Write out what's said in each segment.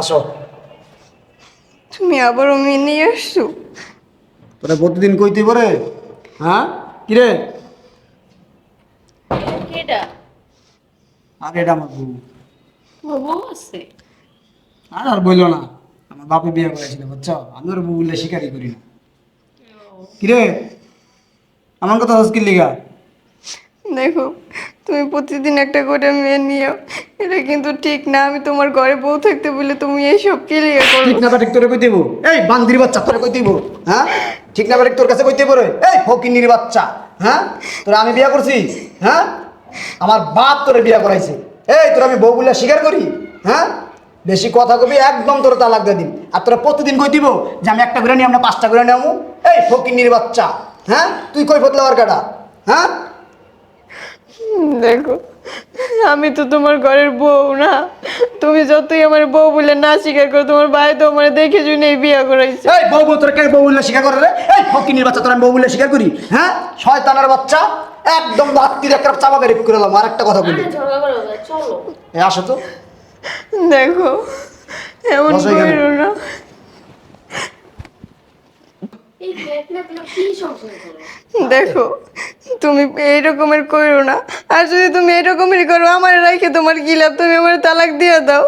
আসো। তুমি আবারও মেয়ে নিয়ে আসছো? তোরা প্রতিদিন কইতে পারে? হ্যাঁ? কিরে? কেডা? আর এটা আমার বউ। বাবু আছে? আর আর বলল না। আমার বাপে বিয়ে করেছিল বুঝছ? আমি ওর বউ বললে স্বীকারই করি না। কিরে? আমার কথা হসকির লিগা দেখো তুমি প্রতিদিন একটা করে মেয়ে নিও। এটা কিন্তু ঠিক না, আমি তোমার ঘরে বউ থাকতে বলে তুমি এইসব ক্লিয়ার করো? ঠিক না ঠিক তোরে কই দিব? এই বান্দির বাচ্চা তোরে কই দিব হ্যাঁ? ঠিক না ঠিক তোর কাছে কইতে পারে এই ফকিনির বাচ্চা হ্যাঁ? তোরা আমি বিয়া করছি হ্যাঁ? আমার বাপ তোরে বিয়া করাইছে। এই তোর আমি বউ বলে স্বীকার করি হ্যাঁ? বেশি কথা কবি, একদম তোর তালাক দিয়ে দিন আর তোরা প্রতিদিন কই দিব যে আমি একটা করে নিই আমরা পাঁচটা করে নেব এই ফকিনির বাচ্চা হ্যাঁ? তুই কই ফতলাওয়ার কাটা হ্যাঁ? দেখো আমি তো তোমার ঘরের বউ না। তুমি যতই আমার বউ বলে না স্বীকার করো তোমার ভাই তো আমার দেখে শুনে বিয়ে করাইছে। এই বউ বউ তোরা কে বউ বলে স্বীকার করে রে এই ফকিনির বাচ্চা তোরা আমি বউ বলে স্বীকার করি? হ্যাঁ? শয়তানের বাচ্চা একদম ভাত রাত্রির একটা চাপা বেরিয়ে করে দিলাম। আর একটা কথা বলি। ঝগড়া করো না, চলো। এ আসো তো। দেখো এমন করো না এই দেখলে আপনার কি সংসার করো দেখো তুমি এই রকমের করো? না। আর যদি তুমি এই রকমেরই করো আমার রাখে তোমার কি লাভ? তুমি আমার তালাক দিয়ে দাও।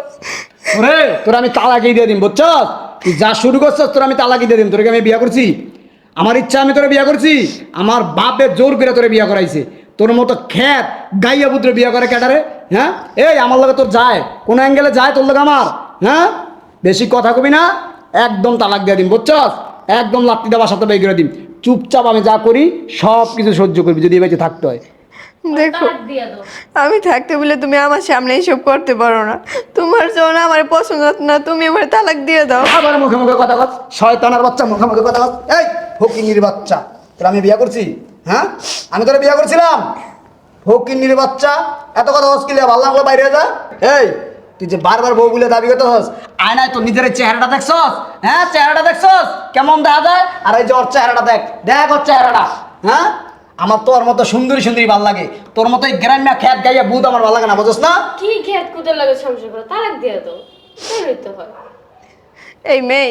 ওরে তোর আমি তালাকই দিয়ে দিম বুঝছস তুই যা শুরু করছস তোর আমি তালাকই দিয়ে দিম। তোকে আমি বিয়া করছি? আমার ইচ্ছা আমি তোরে বিয়া করছি? আমার বাপে জোর করে তোরে বিয়া করাইছে। তোর মতো খ্যাত গাইয়া পুত্র বিয়া করে ক্যাটারে হ্যাঁ? এই আমার লগে তোর যায়। কোন অ্যাঙ্গেলে যায় তোর লগে আমার? হ্যাঁ? বেশি কথা কবি না একদম তালাক দিয়ে দিম বুঝছস? একদম লাত্তি দেওয়ার সাথে বের করে দিম। চুপচাপ আমি যা করি সব কিছু সহ্য করবি যদি বেঁচে থাকতে হয়। দেখো আমি থাকতে বলে তুমি আমার সামনে এইসব করতে পারো না। তোমার জন্য আমার পছন্দ না তুমি আমার তালাক দিয়ে দাও। আবার মুখে মুখে কথা কর শয়তানের বাচ্চা মুখে মুখে কথা কর এই ফকিনির বাচ্চা তোর আমি বিয়া করছি? হ্যাঁ? আমি তোরা বিয়া করছিলাম। ফকিনির বাচ্চা এত কথা হসকিলে ভালো লাগল বাইরে যা। এই তুই যে বারবার বউ বলে দাবি করতে হস আয়নায় তো নিজের চেহারাটা দেখছস? হ্যাঁ চেহারাটা দেখছস? কেমন দেখা যায়? আর এই যে ওর চেহারাটা দেখ দেখ ওর চেহারাটা হ্যাঁ? আমার তোর মতো সুন্দরী সুন্দরী ভালো লাগে। তোর মতো এই গ্রাম্য খ্যাত গাইয়া বুধ আমার ভালো লাগে না বুঝছ না? কি খেত কুদের লাগে সংসার করো? তালাক দিয়ে দাও। তাই হইতে হয়। এই মেয়ে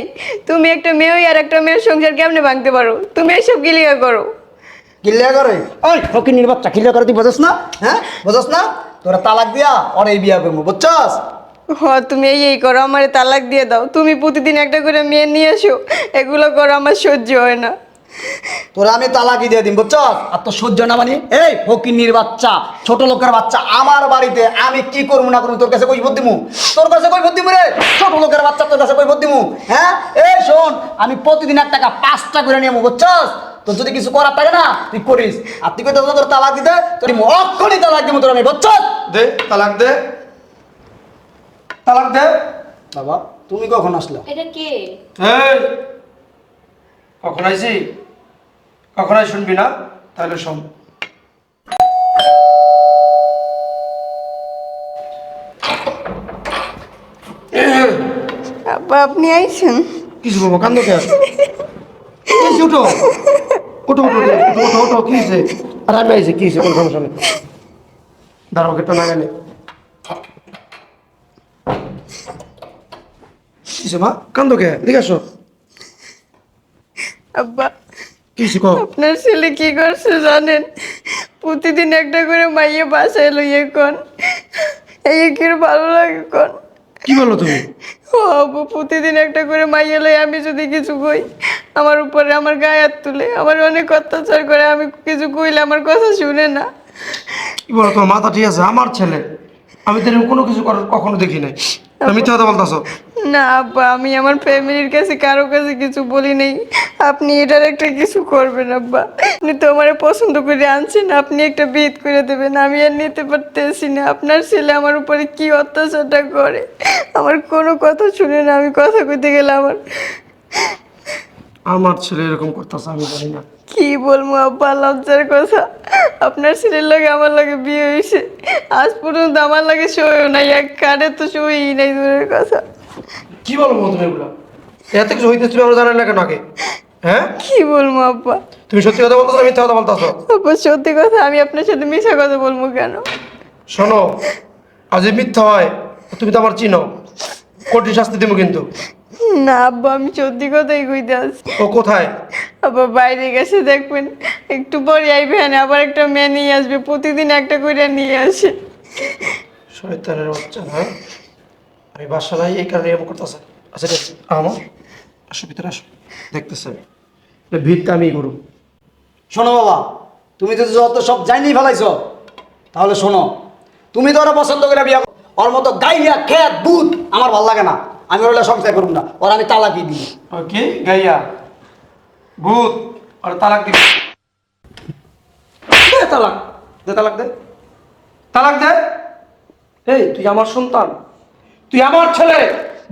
তুমি একটা মেয়ে আর একটা মেয়ের সংসার কেমনে ভাঙতে পারো? তুমি এইসব ক্লিয়ার করো। কিল্লিয়া করে? ওই ফকিনির বাচ্চা কিল্লিয়া করে তুই বোঝস না? হ্যাঁ? বোঝস না? তোরা তালাক দিয়া ওর এই বিয়া করব বুঝছস? হ তুমি এই এই করো আমার তালাক দিয়ে দাও। তুমি প্রতিদিন একটা করে মেয়ে নিয়ে এসো এগুলো করো আমার সহ্য হয় না। তোরা আমি তালাকই দিয়ে দিন বুঝছস আর তো সহ্য না মানি? এই ফকিনির বাচ্চা ছোট লোকের বাচ্চা আমার বাড়িতে আমি কি করব না করব তোর কাছে কই দিমু? তোর কাছে কই দিমু রে? ছোট লোকের বাচ্চা তোর কাছে কই দিমু? হ্যাঁ? এই শোন আমি প্রতিদিন এক টাকা পাঁচটা করে নিয়ে বুঝছস তোর যদি কিছু করার থাকে না তুই করিস। আর তুই কইতে তোর তালাক দিতে তোর অক্ষণই তালাক দিমু তোর আমি বুঝছস দে তালাক দে। তালাক দে বাবা তুমি কখন আসলা এটা কে এই কখন আইছি কখন আই শুনবি না তাহলে শোন আব্বা আপনি আইছেন কিছু বাবা কান্দ কে উঠো উঠো উঠো উঠো উঠো উঠো কি হয়েছে আর আমি আইছি কি হয়েছে কোনো সমস্যা নেই দাঁড়াও কেটে না গেলে কিসে মা কান্দ কে এদিকে আসো। আব্বা কি হয়েছে আপনার ছেলে কি করছে জানেন? প্রতিদিন একটা করে মাইয়ে বাসায় লইয়ে কোন। এই কি ভালো লাগে কোন। কি বলো তুমি? ও প্রতিদিন একটা করে মাইয়ে লই আমি যদি কিছু কই আমার উপরে আমার গায়ে হাত তুলে আমার অনেক অত্যাচার করে আমি কিছু কইলে আমার কথা শুনে না। কি বলো তোমার মাথা ঠিক আছে? আমার ছেলে। আমি তো কোনো কিছু করার কখনো দেখি নাই। তুমি মিথ্যা কথা বলতেছো। না আব্বা আমি আমার ফ্যামিলির কাছে কারও কাছে কিছু বলি নেই। আপনি এটার একটা কিছু করবেন আব্বা। আপনি তো আমার পছন্দ করে আনছেন আপনি একটা বিদ করে দেবেন আমি আর নিতে পারতেছি না। আপনার ছেলে আমার উপরে কি অত্যাচারটা করে? আমার কোনো কথা শুনে না আমি কথা কইতে গেলে আমার আমার ছেলে এরকম করতেছে আমি জানি না। কি বলব আব্বা লজ্জার কথা। আপনার ছেলের লাগে আমার লাগে বিয়ে হয়েছে আজ পর্যন্ত আমার লাগে সইও নাই এক কারে তো সই নাই দূরের কথা। কি বলব তুমি এগুলো? এত কিছু হইতেছে তুমি আমরা জানেন না কেন আগে? হ্যাঁ? কি বলব আব্বা? তুমি সত্যি কথা বলতেছো না মিথ্যা কথা বলতেছো? আব্বা সত্যি কথা আমি আপনার সাথে মিশা কথা বলব কেন? শোনো আজ যদি মিথ্যা হয় তুমি তো আমার চিনো। কঠিন শাস্তি দেবো কিন্তু। না আব্বা আমি সত্যি কথাই কইতে আসি ও কোথায়? আবার বাইরে গেছে দেখবেন। একটু পরে আইবে হ্যাঁ আবার একটা মেয়ে নিয়ে আসবে প্রতিদিন একটা করে নিয়ে আসে। শয়তানের বাচ্চা না আমি বাসা নাই এই কারণে এরকম করতেছে আচ্ছা ঠিক আছে। আমার আসো ভিতরে আসো। দেখতেছে ভিড়টা আমি করুন শোনো বাবা তুমি যদি যত সব জানিয়ে ফেলাইছ তাহলে শোনো। তুমি তো ওরা পছন্দ করে বিয়া ওর মতো গাইয়া খেত বুধ আমার ভালো লাগে না। আমি ওরা সংসার করুন না। ওর আমি তালাকি দিই ওকে গাইয়া। ভূত। আর তালাক দিবি। দে তালাক। দে তালাক দে। তালাক দে। এই তুই আমার সন্তান। তুই আমার ছেলে,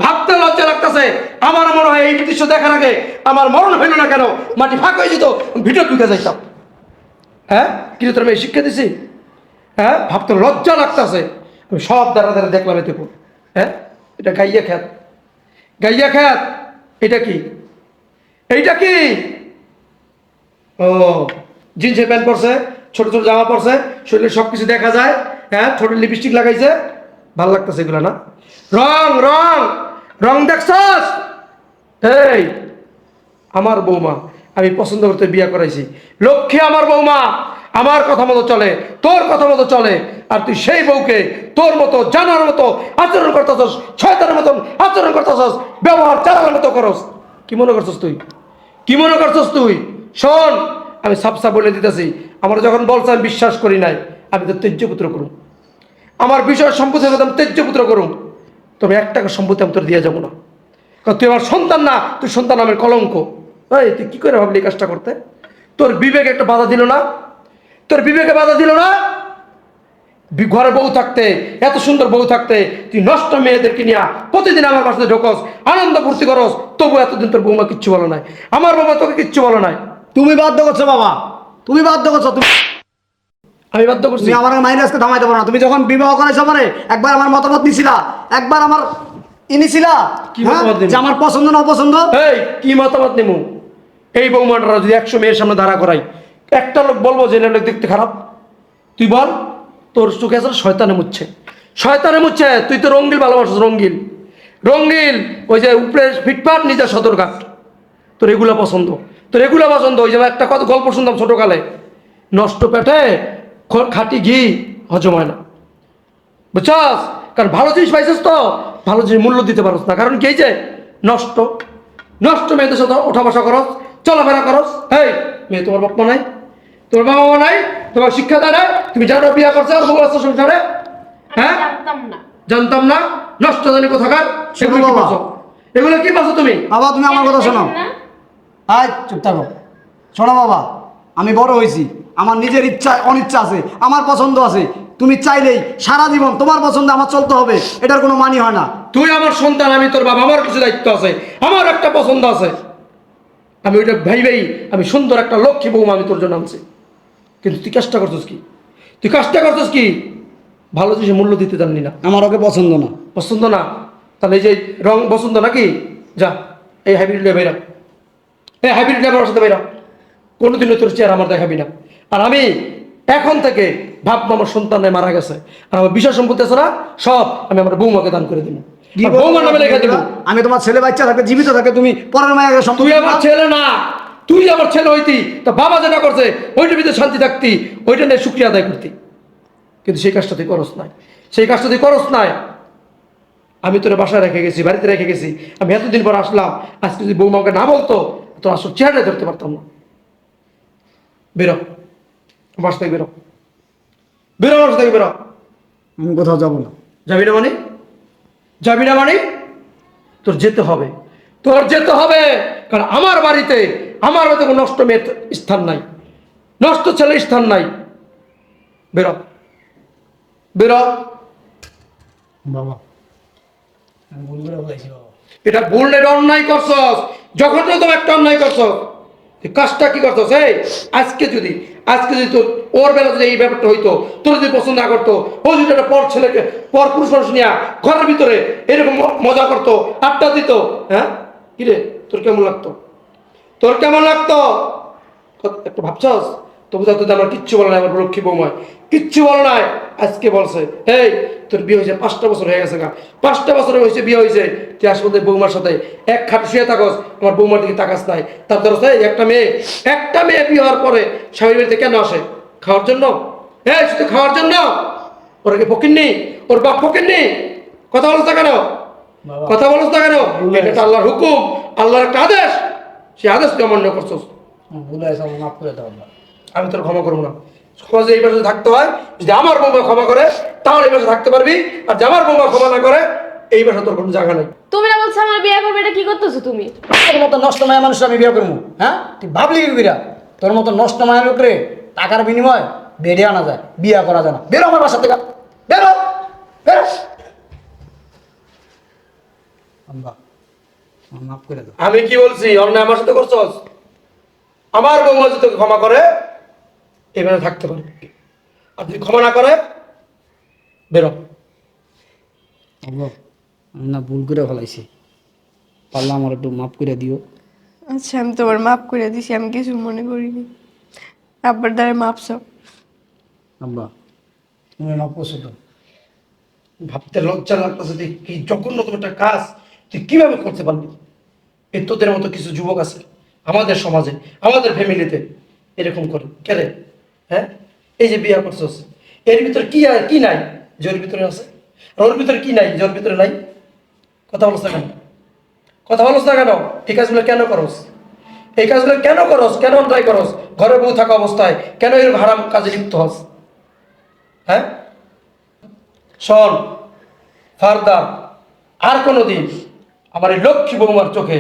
ভাবতে লজ্জা লাগতেছে। আমার মনে হয় এই দৃশ্য দেখার আগে আমার মরণ হইল না কেন? মাটি ফাঁক হয়ে যেত ভিডিও ঢুকে যাইতাম। হ্যাঁ? কিন্তু তোর আমি শিক্ষা দিছি? হ্যাঁ? ভাবতে লজ্জা লাগতেছে। আমি সব দ্বারা দ্বারা দেখলাম এতে হ্যাঁ? এটা গাইয়া খ্যাত। গাইয়া খ্যাত। এটা কি? এইটা কি? ও, জিন্সের প্যান্ট পরছে, ছোট ছোট জামা পরছে, শরীরে সব কিছু দেখা যায়। হ্যাঁ? ছোট লিপস্টিক লাগাইছে। ভালো লাগতেছে এগুলো না? রং রং রং দেখছস? এই, আমার বৌমা, আমি পছন্দ করতে বিয়ে করাইছি। লক্ষ্মী আমার বৌমা, আমার কথা মতো চলে, তোর কথা মতো চলে, আর তুই সেই বউকে তোর মতো জানার মতো আচরণ করতেছস ছয়তার মতন আচরণ করতেছস, ব্যবহার চালানোর মতো করস। কি মনে করছস তুই? কি মনে করছস তুই? শোন, আমি সাপসা বলে দিতেছি, আমার যখন বলছে আমি বিশ্বাস করি নাই, আমি তো তেজ্যপুত্র করুম আমার বিষয় সম্পত্তি আমি তেজ্যপুত্র করুম, তবে এক টাকা সম্পত্তি আমি তোর দিয়ে যাব না। কারণ তুই আমার সন্তান না, তুই সন্তান আমার কলঙ্ক। এই, তুই কি করে ভাবলি কাজটা করতে? তোর বিবেকে একটা বাধা দিল না? তোর বিবেকে বাধা দিল না? ঘরে বউ থাকতে, এত সুন্দর বউ থাকতে, তুই নষ্ট মেয়েদেরকে নিয়ে প্রতিদিন আমার বাসাতে ঢোকস, আনন্দ ফুর্তি করস, তবু এতদিন তোর বৌমা কিচ্ছু বলো নাই। আমার বাবা তোকে কিচ্ছু বলো নাই। তুমি বাধ্য করছ বাবা। তুমি বাধ্য করছ, তুমি আমি বাধ্য করছি। আমার মাইনাসকে থামাইতে পারো না। তুমি যখন বিবাহ করেছ মানে একবার আমার মতামত নিছিলা একবার আমার ইনিছিলা কি হ্যাঁ? মতামত দিলি? যে আমার পছন্দ না অপছন্দ। এই কি মতামত নেমু? এই বৌমাটা যদি একশো মেয়ের সামনে দাঁড়া করাই একটা লোক বলব যে লোক দেখতে খারাপ। তুই বল তোর চোখে আছে শয়তানে মুচ্ছে? শয়তানে মুচ্ছে তুই তো রঙ্গিল ভালোবাসিস রঙ্গিল রঙ্গিল ওই যে উপরে ফিটফাট নিজে সদরঘাট তোর এগুলা পছন্দ। তোর এগুলা পছন্দ ওই যে একটা কত গল্প শুনতাম ছোটকালে। নষ্ট পেটে খাঁটি ঘি হজম হয় না। বুঝছস? কারণ ভালো জিনিস পাইছিস তো ভালো জিনিস মূল্য দিতে পারস না। কারণ কি যে নষ্ট। নষ্ট মেয়েদের সাথে ওঠা বসা করস চলাফেরা করস। এই মেয়ে তোমার বাপ মা নাই তোমার বাবা মা নাই তোমার শিক্ষা দেয় নাই তুমি জানো বিয়া করছে আর বউ আছে সংসারে? হ্যাঁ? জানতাম না। নষ্ট জানি কোথাকার শোনো এগুলো কি। পাচ্ছ এগুলো কি পাচ্ছ তুমি? বাবা তুমি আমার কথা শোনো? আয় চুপ থাকো। শোনো বাবা আমি বড় হয়েছি। আমার নিজের ইচ্ছা অনিচ্ছা আছে আমার পছন্দ আছে। তুমি চাইলেই সারা জীবন তোমার পছন্দ আমার চলতে হবে এটার কোনো মানি হয় না। তুই আমার সন্তান আমি তোর বাবা আমার কিছু দায়িত্ব আছে আমার একটা পছন্দ আছে। আমি ওইটা ভাইবেই আমি সুন্দর একটা লক্ষ্মী বৌমা আমি তোর জন্য আনছি। কিন্তু তুই কাজটা করছিস কি? তুই কাজটা করছিস কি? ভালো জিনিসে মূল্য দিতে জানলি না। আমার ওকে পছন্দ না। পছন্দ না? তাহলে এই যে রং পছন্দ নাকি? যা এই হাইব্রিড নিয়ে বেরা এই হাইব্রিড নিয়ে আমার সাথে বেরা কোনোদিনও তোর চেয়ার আমার দেখাবি না। আর আমি এখন থেকে ভাববো আমার সন্তানে মারা গেছে। আর আমার বিষয় সম্পত্তি আছে না সব আমি আমার বৌমাকে দান করে দেবো। আর বৌমার নামে লেখা দেবো। আমি তোমার ছেলে বাচ্চা থাকে জীবিত থাকে তুমি পরের মায়ের তুই আমার ছেলে না তুই আমার ছেলে হইতি। তা বাবা যেটা করছে ওইটার ভিতরে শান্তি থাকতি ওইটা নিয়ে শুক্রিয়া আদায় করতি। কিন্তু সেই কাজটা তুই করস নাই। সেই কাজটা তুই করস নাই। আমি তোর বাসায় রেখে গেছি বাড়িতে রেখে গেছি। আমি এতদিন পর আসলাম আজকে যদি বৌমাকে না বলতো তোর আসল চেহারা ধরতে পারতাম না। বেরো। বাসা থেকে বেরো। বেরো বাসা থেকে বেরো। আমি কোথাও যাব না। যাবি না মানে? যাবি না মানে? তোর যেতে হবে। তোর যেতে হবে। কারণ আমার বাড়িতে আমার বাড়িতে কোনো নষ্ট মেয়ের স্থান নাই। নষ্ট ছেলের স্থান নাই। বেরো। বেরো। বাবা। ভুল করে বলেছি বাবা। এটা ভুল এটা অন্যায় করছস। যখন তুমি একটা অন্যায় করছস কাজটা কি করছস? এই আজকে যদি আজকে যদি তোর, ওর বেলা যদি এই ব্যাপারটা হইতো, তোর যদি পছন্দ না করতো, ও যদি একটা পর ছেলেকে, পর পুরুষ মানুষ নিয়ে ঘরের ভিতরে এরকম মজা করতো, আড্ডা দিত হ্যাঁ? কিরে তোর কেমন লাগতো? তোর কেমন লাগতো? একটু ভাবছস? তবু তো তোদের আমার কিচ্ছু বলে না আমার লক্ষ্মী বৌমায়। কিচ্ছু বলে নাই, আজকে বলছে এই তোর বিয়ে হয়েছে পাঁচটা বছর হয়ে গেছে গা। পাঁচটা বছর হয়েছে বিয়ে হয়েছে তুই আসলে বৌমার সাথে। এক খাট শুয়ে থাকস আমার বৌমার দিকে তাকাস নাই। তার ধরো একটা মেয়ে একটা মেয়ে বিয়ে হওয়ার পরে স্বামীর বাড়িতে কেন আসে? খাওয়ার জন্য? হ্যাঁ শুধু খাওয়ার জন্য? ওরা কি ফকিরনি ওর বাপ ফকিরনি কথা বলছ না কেন? কথা বলছ না কেন? এটা আল্লাহর হুকুম আল্লাহর একটা আদেশ। সেই আদেশ তুই অমান্য করছস। ভুলে মাফ করে দাও আমি তোর ক্ষমা করব না। সমাজে এই পাশে থাকতে হয়। যদি আমার বৌমা ক্ষমা করে তাহলে এই পাশে থাকতে পারবি। আর যে আমার বৌমা ক্ষমা না করে এই পাশে তোর কোনো জায়গা নেই। তুমি না বলছো আমার বিয়ে করবে এটা কি করতেছো তুমি? তোর মতো নষ্ট মায়া মানুষ আমি বিয়ে করব হ্যাঁ? তুই ভাবলি কি বিরা তোর মতো নষ্ট মায়া লোকরে টাকার বিনিময় বেড়ে আনা যায় বিয়ে করা যায় না। বেরো আমার বাসা থেকে। বেরো! বেরো! আব্বা মাফ করে দাও। আমি কি বলছি? অন্যায় আমার সাথে করছস? আমার বৌমা যদি তোকে ক্ষমা করে এবারে থাকতে পারবি আর যদি ক্ষমা না করে বেরো। আমি না ভুল করে ফেলাইছি। পারলে আমার একটু মাফ করে দিও। আচ্ছা আমি তোমার মাফ করে দিছি আমি কিছু মনে করিনি। আব্বার দ্বারা মাপ চাও। আব্বা তুমি মাফ করছ তো? ভাবতে লজ্জা লাগতেছে যে কি জঘন্য তোমার একটা কাজ তুই কীভাবে করতে পারবি? এই তোদের মতো কিছু যুবক আছে আমাদের সমাজে আমাদের ফ্যামিলিতে এরকম করে। কেরে হ্যাঁ? এই যে বিয়ে করছস, এর ভিতরে কি কি নাই? ওর ভিতরে আছে? আর ওর ভিতরে কি নাই? ওর ভিতরে নাই? কথা বলছ কেন? কথা বলছ না কেন? এই কাজগুলো কেন করস? এই কাজগুলো কেন করস? কেন অন্যায় করস? ঘরে বউ থাকা অবস্থায় কেন এর হারাম কাজে লিপ্ত হস? হ্যাঁ? শোন ফারদার আর কোনো দিন আমার এই লক্ষ্মী বৌমার চোখে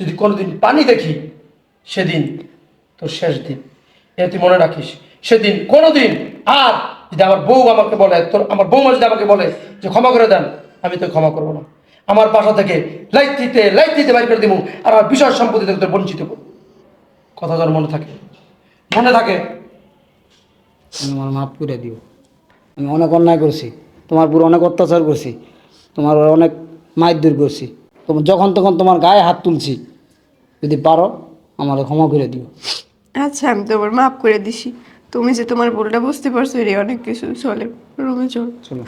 যদি কোনোদিন পানি দেখি, সেদিন তোর শেষ দিন। এ তুই মনে রাখিস সেদিন কোনোদিন আর যদি আমার বউ আমাকে বলে তোর আমার বৌমা যদি আমাকে বলে যে ক্ষমা করে দেন আমি তো ক্ষমা করব না। আমার বাসা থেকে লাইট দিতে লাইট দিতে বাইর করে দিব আর আমার বিষয় সম্পত্তি থেকে তোর বঞ্চিত করব। কথা যেন মনে থাকে। মনে থাকে। তুমি আমার মাফ করে দিও। আমি অনেক অন্যায় করছি। তোমার পুরো অনেক অত্যাচার করছি। তোমার অনেক মায়ের দূর করছি। তোমার যখন তখন তোমার গায়ে হাত তুলছি। যদি পারো আমার ক্ষমা করে দিও। আচ্ছা আমি তোমার মাফ করে দিছি। তুমি যে তোমার ভুলটা বুঝতে পারছ এটাই অনেক কিছু। চলে রুমে চল। চলো।